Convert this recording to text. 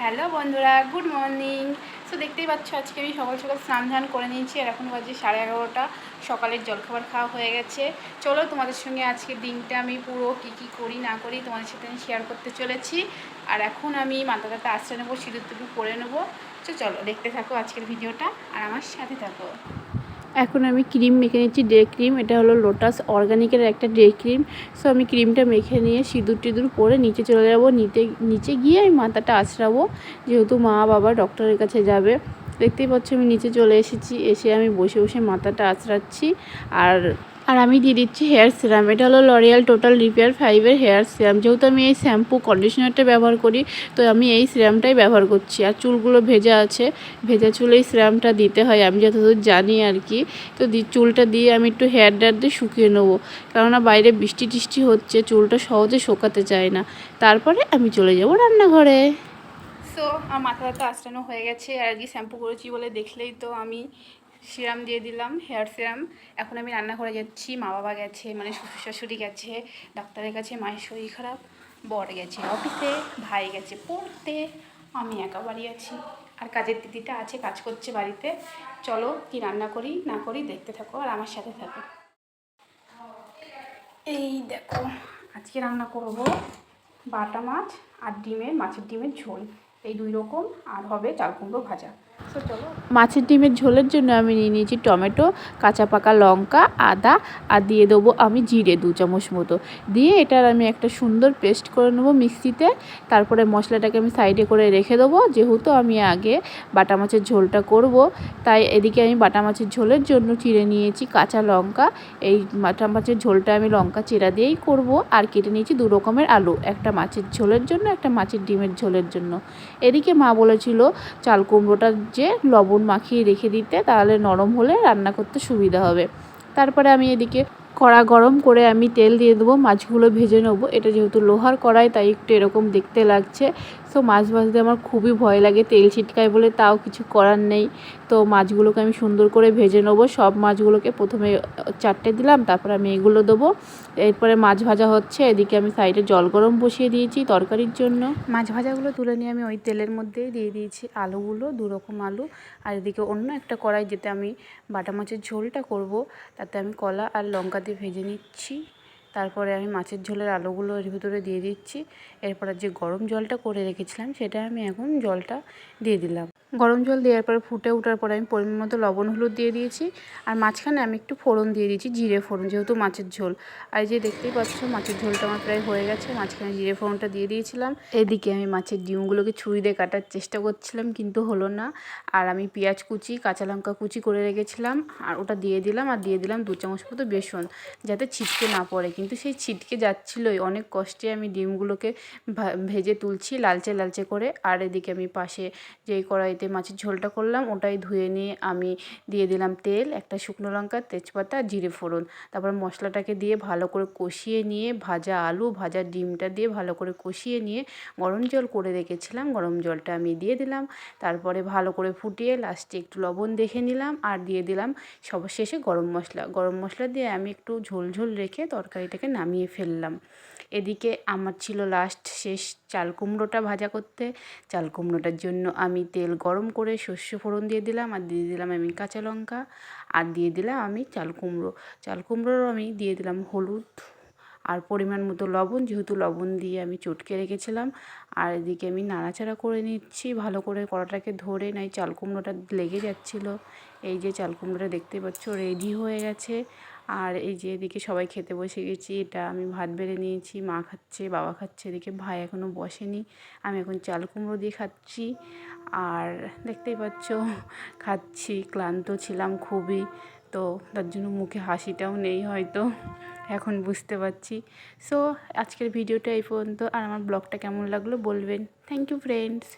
Hello বন্ধুরা, good morning. তো দেখতেই পাচ্ছ, আজকে আমি সকাল সকাল স্নান ধান করে নিয়েছি, আর এখন বাজে সাড়ে এগারোটা। সকালের জলখাবার খাওয়া হয়ে গেছে। চলো তোমাদের সঙ্গে আজকের দিনটা আমি পুরো কী কী করি, না করি তোমাদের সাথে আমি শেয়ার করতে চলেছি। আর এখন আমি মাথা মাথাটাতে আশ্রয় নেব, সিঁদুর টুকু করে নেব। তো চলো দেখতে থাকো আজকের ভিডিওটা, আর আমার সাথে থাকো। এখন আমি ক্রিম মেখে নিচ্ছি ডে ক্রিম, এটা হলো লোটাস অর্গানিকের একটা ডে ক্রিম। সো আমি ক্রিমটা মেখে নিয়ে সিঁদুর টিঁদুর পরে নিচে চলে যাব। নিতে, নিচে গিয়ে আমি মাথাটা আছড়াবো, যেহেতু মা বাবা ডক্টরের কাছে যাবে। দেখতেই পাচ্ছ আমি নিচে চলে এসেছি, এসে আমি বসে বসে মাথাটা আছড়াচ্ছি। আর আর আমি দিয়ে দিচ্ছি হেয়ার সিরাম। এটা হলো লরিয়াল টোটাল রিপেয়ার ফাইভের হেয়ার সিরাম। যেহেতু আমি এই শ্যাম্পু কন্ডিশনারটা ব্যবহার করি, তো আমি এই সিরামটাই ব্যবহার করছি। আর চুলগুলো ভেজা আছে। ভেজা চুলে এই সিরামটা দিতে হয়। আমি যতদূর জানি আর কি। তো চুলটা দিয়ে আমি একটু হেয়ার ড্রায়ার দিয়ে শুকিয়ে নেব। কেননা বাইরে বৃষ্টি টিষ্টি হচ্ছে, চুলটা সহজে শোকাতে চায় না। তারপরে আমি চলে যাব রান্নাঘরে। সো আমার মাথা ব্যথা আঁচড়ানো হয়ে গেছে। আর কি শ্যাম্পু করেছি বলে দেখলেই তো আমি সিরাম দিয়ে দিলাম, হেয়ার সিরাম। এখন আমি রান্না করে যাচ্ছি, মা বাবা গেছে মানে শ্বশুর শাশুড়ি গেছে, ডাক্তারের কাছে মায়ের শরীর খারাপ, বর গেছে, অফিসে, ভাই গেছে পড়তে, আমি একা বাড়ি আছি। আর কাজের দিদিটা আছে, কাজ করছে বাড়িতে। চলো কি রান্না করি, না করি দেখতে থাকো আর আমার সাথে থাকো। এই দেখো, আজকে রান্না করব বাটা মাছ আর ডিমের, মাছের ডিমের ঝোল। এই দুই রকম, আর হবে চাল কুমড়ো ভাজা। মাছের ডিমের ঝোলের জন্য আমি নিয়ে নিয়েছি টমেটো, কাঁচা পাকা লঙ্কা, আদা আর দিয়ে দেবো আমি জিরে দু চামচ মতো। দিয়ে এটার আমি একটা সুন্দর পেস্ট করে নেব মিক্সিতে। তারপরে মশলাটাকে আমি সাইডে করে রেখে দেবো। যেহেতু আমি আগে বাটা মাছের ঝোলটা করব, তাই এদিকে আমি বাটা মাছের ঝোলের জন্য চিড়ে নিয়েছি কাঁচা লঙ্কা। এই বাটা মাছের ঝোলটা আমি লঙ্কা চিরা দিয়েই করব আর কেটে নিয়েছি দু রকমের আলু, একটা মাছের ঝোলের জন্য, একটা মাছের ডিমের ঝোলের জন্য। এদিকে মা বলেছিল চাল কুমড়োটা যে লবণ মাখিয়ে রেখে দিতে, তাহলে নরম হলে রান্না করতে সুবিধা হবে। তারপরে আমি এদিকে কড়া গরম করে আমি তেল দিয়ে দেবো, মাছগুলো ভেজে নেব। এটা যেহেতু লোহার কড়াই, তাই একটু এরকম দেখতে লাগছে। সো মাছ ভাজতে আমার খুবই ভয় লাগে, তেল ছিটকায় বলে তাও কিছু করার নেই। তো মাছগুলোকে আমি সুন্দর করে ভেজে নেব। সব মাছগুলোকে প্রথমে চারটে দিলাম, তারপরে আমি এগুলো দেবো। এরপরে মাছ ভাজা হচ্ছে, এদিকে আমি সাইডে জল গরম বসিয়ে দিয়েছি তরকারির জন্য। মাছ ভাজাগুলো তুলে নিয়ে আমি ওই তেলের মধ্যেই দিয়ে দিয়েছি আলুগুলো, দু রকম আলু। আর এদিকে অন্য একটা কড়াই, যেতে আমি বাটা মাছের ঝোলটা করব, তাতে আমি কলা আর লঙ্কা দিয়ে ভেজে নিচ্ছি। তারপরে আমি মাছের ঝোলের আলোগুলো এর ভিতরে দিয়ে দিচ্ছি। এরপরে যে গরম জলটা করে রেখেছিলাম, সেটা আমি এখন জলটা দিয়ে দিলাম। গরম জল দেওয়ার পরে ফুটে ওঠার পরে আমি পরিমাণ মতো লবণ, হলুদ দিয়ে দিয়েছি। আর মাঝখানে আমি একটু ফোড়ন দিয়ে দিয়েছি, জিরে ফোড়ন, যেহেতু মাছের ঝোল। আর যে দেখতেই পাচ্ছ, মাছের ঝোলটা আমার প্রায় হয়ে গেছে। মাঝখানে জিরে ফোড়নটা দিয়ে দিয়েছিলাম। এদিকে আমি মাছের ডিমগুলোকে ছুরি দিয়ে কাটার চেষ্টা করছিলাম, কিন্তু হলো না। আর আমি পেঁয়াজ কুচি, কাঁচা লঙ্কা কুচি করে রেখেছিলাম। আর ওটা দিয়ে দিলাম, আর দিয়ে দিলাম দু চামচ মতো বেসন, যাতে ছিটকে না পড়ে। কিন্তু সেই ছিটকে যাচ্ছিলোই। অনেক কষ্টে আমি ডিমগুলোকে ভেজে তুলছি লালচে লালচে করে। আর এদিকে আমি পাশে যেই কড়াইতে মাছের ঝোলটা করলাম, ওটাই ধুয়ে নিয়ে আমি দিয়ে দিলাম তেল, একটা শুকনো লঙ্কা, তেজপাতা, জিরে ফোড়ন। তারপর মশলাটাকে দিয়ে ভালো করে কষিয়ে নিয়ে, ভাজা আলু, ভাজা ডিমটা দিয়ে ভালো করে কষিয়ে নিয়ে গরম জল করে রেখেছিলাম, গরম জলটা আমি দিয়ে দিলাম। তারপরে ভালো করে ফুটিয়ে লাস্টে একটু লবণ দেখে নিলাম আর দিয়ে দিলাম সবার শেষে গরম মশলা। গরম মশলা দিয়ে আমি একটু ঝোল ঝোল রেখে তরকারিটাকে নামিয়ে ফেললাম। এদিকে আমার ছিল লাস্ট শেষ চাল কুমড়োটা ভাজা করতে। চাল কুমড়োটার জন্য আমি তেল গরম করে শস্য ফোড়ন দিয়ে দিলাম আর দিয়ে দিলাম আমি কাঁচা লঙ্কা। আর দিয়ে দিলাম আমি চাল কুমড়ো। চাল কুমড়োরও আমি দিয়ে দিলাম হলুদ। আর পরিমাণ মতো লবণ, যেহেতু লবণ দিয়ে আমি চটকে রেখেছিলাম, আর এদিকে আমি নাড়াচাড়া করে নিচ্ছি। ভালো করে কড়াটাকে ধরে নাই, চাল কুমড়োটা লেগে যাচ্ছিল। এই যে চাল কুমড়োটা দেখতে পাচ্ছ রেডি হয়ে গেছে। আর এই যে এদিকে সবাই খেতে বসে গেছি, এটা আমি ভাত বেড়ে নিয়েছি, মা খাচ্ছে, বাবা খাচ্ছে, এদিকে ভাই এখনও বসেনি। আমি এখন চাল কুমড়ো দিয়ে খাচ্ছি। আর দেখতেই পাচ্ছ, খাচ্ছি, ক্লান্ত ছিলাম খুবই। তো তার জন্য মুখে হাসিটাও নেই হয়তো। এখন বুঝতে পারছি। সো আজকের ভিডিওটা এই পর্যন্ত। আর আমার ব্লগটা কেমন লাগল বলবেন। Thank you friends